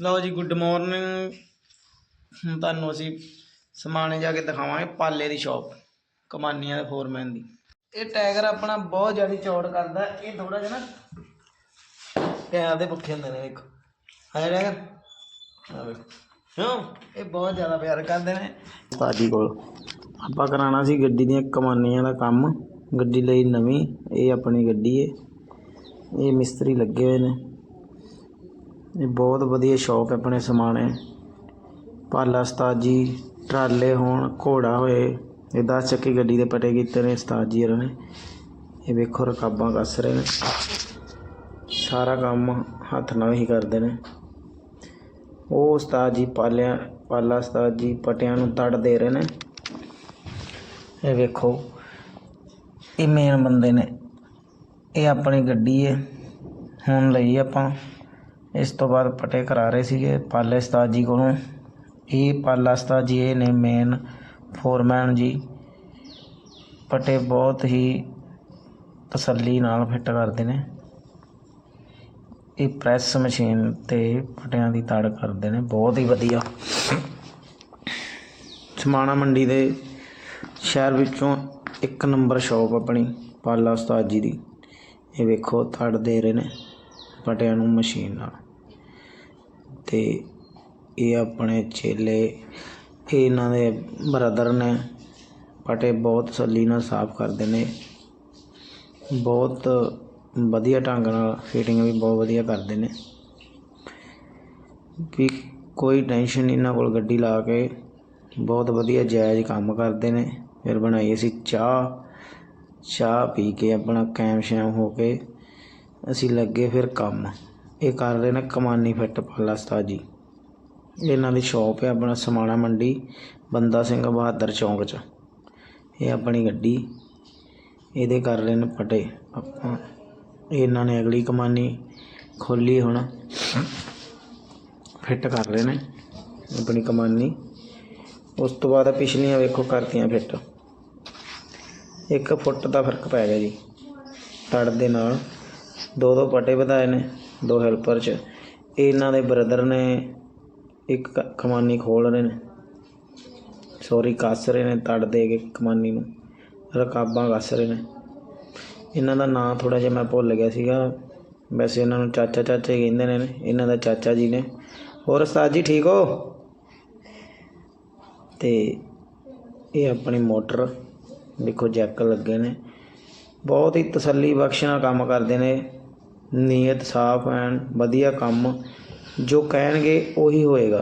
ਲਓ ਜੀ good morning ਹੁਣ ਤੁਹਾਨੂੰ ਅਸੀਂ ਸਮਾਣੇ ਜਾ ਕੇ ਦਿਖਾਵਾਂਗੇ ਪਾਲੇ ਦੀ ਸ਼ਾਪ ਕਮਾਨੀਆਂ ਦੇ ਫੋਰਮੈਨ ਦੀ। ਇਹ ਟਾਈਗਰ ਆਪਣਾ ਬਹੁਤ ਜ਼ਿਆਦਾ ਚੌੜ ਕਰਦਾ, ਇਹ ਥੋੜਾ ਜਿਹਾ ਨਾ ਪੈਰ ਦੇ ਭੁੱਖੇ ਹੁੰਦੇ ਨੇ, ਵੇਖੋ। ਹਾਂ ਟਾਈਗਰ ਆ ਵੇਖੋ। ਕਿਉਂ? ਇਹ ਬਹੁਤ ਜ਼ਿਆਦਾ ਪਿਆਰ ਕਰਦੇ ਨੇ। ਸਾਜੀ ਕੋਲ ਆਪਾਂ ਕਰਾਣਾ ਸੀ ਗੱਡੀ ਦੀਆਂ ਕਮਾਨੀਆਂ ਦਾ ਕੰਮ, ਗੱਡੀ ਲਈ ਨਵੀਂ, ਇਹ ਆਪਣੀ ਗੱਡੀ ਏ। ਇਹ ਮਿਸਤਰੀ ਲੱਗੇ ਹੋਏ ਨੇ। ਇਹ ਬਹੁਤ ਵਧੀਆ ਸ਼ੌਪ ਹੈ ਆਪਣੇ ਸਮਾਣੇ। ਪਾਲਾ ਉਸਤਾਦ ਜੀ, ਟਰਾਲੇ ਹੋਣ, ਘੋੜਾ ਹੋਏ, ਇਹ 10 ਚੱਕੀ ਗੱਡੀ ਦੇ ਪਟੇ ਕੀਤੇ ਨੇ ਉਸਤਾਦ ਜੀ ਇਹਨਾਂ ਨੇ। ਇਹ ਵੇਖੋ ਰਕਾਬਾਂ ਕੱਸ ਰਹੇ ਨੇ। ਸਾਰਾ ਕੰਮ ਹੱਥ ਨਾਲ ਹੀ ਕਰਦੇ ਨੇ। ਉਹ ਉਸਤਾਦ ਜੀ ਪਾਲਿਆ, ਪਾਲਾ ਉਸਤਾਦ ਜੀ ਪਟਿਆਂ ਨੂੰ ਤੜ ਦੇ ਰਹੇ ਨੇ। ਇਹ ਵੇਖੋ, ਇਹ ਮੇਨ ਬੰਦੇ ਨੇ। ਇਹ ਆਪਣੀ ਗੱਡੀ ਹੈ ਹੁਣ ਲਈ ਆਪਾਂ। ਇਸ ਤੋਂ ਬਾਅਦ ਪਟੇ ਕਰਾ ਰਹੇ ਸੀਗੇ ਪਾਲੇ ਉਸਤਾਦ ਜੀ ਕੋਲੋਂ। ਇਹ ਪਾਲਾ ਉਸਤਾਦ ਜੀ, ਇਹ ਨੇ ਮੇਨ ਫੋਰਮੈਨ ਜੀ। ਪਟੇ ਬਹੁਤ ਹੀ ਤਸੱਲੀ ਨਾਲ ਫਿੱਟ ਕਰਦੇ ਨੇ। ਇਹ ਪ੍ਰੈਸ ਮਸ਼ੀਨ ਤੇ ਪਟਿਆਂ ਦੀ ਤੜ ਕਰਦੇ ਨੇ। ਬਹੁਤ ਹੀ ਵਧੀਆ। ਸਮਾਣਾ ਮੰਡੀ ਦੇ ਸ਼ਹਿਰ ਵਿੱਚੋਂ ਇੱਕ ਨੰਬਰ ਸ਼ਾਪ ਆਪਣੀ ਪਾਲਾ ਉਸਤਾਦ ਜੀ ਦੀ। ਇਹ ਵੇਖੋ, ਤੜ ਦੇ ਰਹੇ ਨੇ ਪਟਿਆਂ ਨੂੰ ਮਸ਼ੀਨ ਨਾਲ। ਤੇ ਇਹ ਆਪਣੇ ਚੇਲੇ, ਇਹ ਇਹਨਾਂ ਦੇ ਬ੍ਰਦਰ ਨੇ ਪਟੇ ਬਹੁਤ ਤਸੱਲੀ ਨਾਲ ਸਾਫ਼ ਕਰਦੇ ਨੇ। ਬਹੁਤ ਵਧੀਆ ਢੰਗ ਨਾਲ ਫਿਟਿੰਗ ਵੀ ਬਹੁਤ ਵਧੀਆ ਕਰਦੇ ਨੇ। ਵੀ ਕੋਈ ਟੈਨਸ਼ਨ ਨਹੀਂ ਇਹਨਾਂ ਕੋਲ ਗੱਡੀ ਲਾ ਕੇ ਬਹੁਤ ਵਧੀਆ ਜਾਇਜ਼ ਕੰਮ ਕਰਦੇ ਨੇ। ਫਿਰ ਬਣਾਈ ਅਸੀਂ ਚਾਹ ਚਾਹ ਪੀ ਕੇ ਆਪਣਾ ਕੈਮ ਸ਼ੈਮ ਹੋ ਕੇ ਅਸੀਂ ਲੱਗੇ ਫਿਰ ਕੰਮ। ਇਹ ਕਰ ਰਹੇ ਨੇ ਕਮਾਨੀ ਫਿੱਟ ਪਾਲਾ ਉਸਤਾਦ ਜੀ। ਇਹਨਾਂ ਦੀ ਸ਼ਾਪ ਹੈ ਆਪਣਾ ਸਮਾਣਾ ਮੰਡੀ, ਬੰਦਾ ਸਿੰਘ ਬਹਾਦਰ ਚੌਂਕ 'ਚ। ਇਹ ਆਪਣੀ ਗੱਡੀ, ਇਹਦੇ ਕਰ ਰਹੇ ਨੇ ਪਟੇ। ਆਪਾਂ, ਇਹਨਾਂ ਨੇ ਅਗਲੀ ਕਮਾਨੀ ਖੋਲੀ ਹੁਣ। ਫਿੱਟ ਕਰ ਰਹੇ ਨੇ ਆਪਣੀ ਕਮਾਨੀ। ਉਸ ਤੋਂ ਬਾਅਦ ਪਿਛਲੀਆਂ ਵੇਖੋ ਕਰਤੀਆਂ ਫਿੱਟ। ਇੱਕ ਫੁੱਟ ਦਾ ਫ਼ਰਕ ਪੈ ਗਿਆ ਜੀ, ਤੜ ਦੇ ਨਾਲ। ਦੋ ਦੋ ਪਟੇ ਵਧਾਏ ਨੇ, ਦੋ ਹੈਲਪਰ ਚ। ਇਹ ਇਹਨਾਂ ਦੇ ਬ੍ਰਦਰ ਨੇ ਇੱਕ ਕ- ਕਮਾਨੀ ਖੋਲ ਰਹੇ ਨੇ। ਸੌਰੀ ਕੱਸ ਰਹੇ ਨੇ ਤੜ ਦੇ ਕੇ ਕਮਾਨੀ ਨੂੰ। ਰਕਾਬਾਂ ਕੱਸ ਰਹੇ ਨੇ। ਇਹਨਾਂ ਦਾ ਨਾਂ ਥੋੜਾ ਜਿਹਾ ਮੈਂ ਭੁੱਲ ਗਿਆ ਸੀਗਾ। ਵੈਸੇ ਇਹਨਾਂ ਨੂੰ ਚਾਚਾ ਚਾਚਾ ਹੀ ਕਹਿੰਦੇ ਨੇ, ਇਹਨਾਂ ਦਾ ਚਾਚਾ ਜੀ ਨੇ। ਹੋਰ ਉਸਤਾਦ ਜੀ, ਠੀਕ ਹੋ? ਤੇ ਇਹ ਆਪਣੀ ਮੋਟਰ ਦੇਖੋ ਜੈਕ ਲੱਗੇ ਨੇ। ਬਹੁਤ ਹੀ ਤਸੱਲੀ ਬਖਸ਼ ਨਾਲ ਕੰਮ ਕਰਦੇ ਨੇ, ਨੀਅਤ ਸਾਫ਼ ਐਨ, ਵਧੀਆ ਕੰਮ ਜੋ ਕਹਿਣਗੇ ਉਹੀ ਹੋਏਗਾ।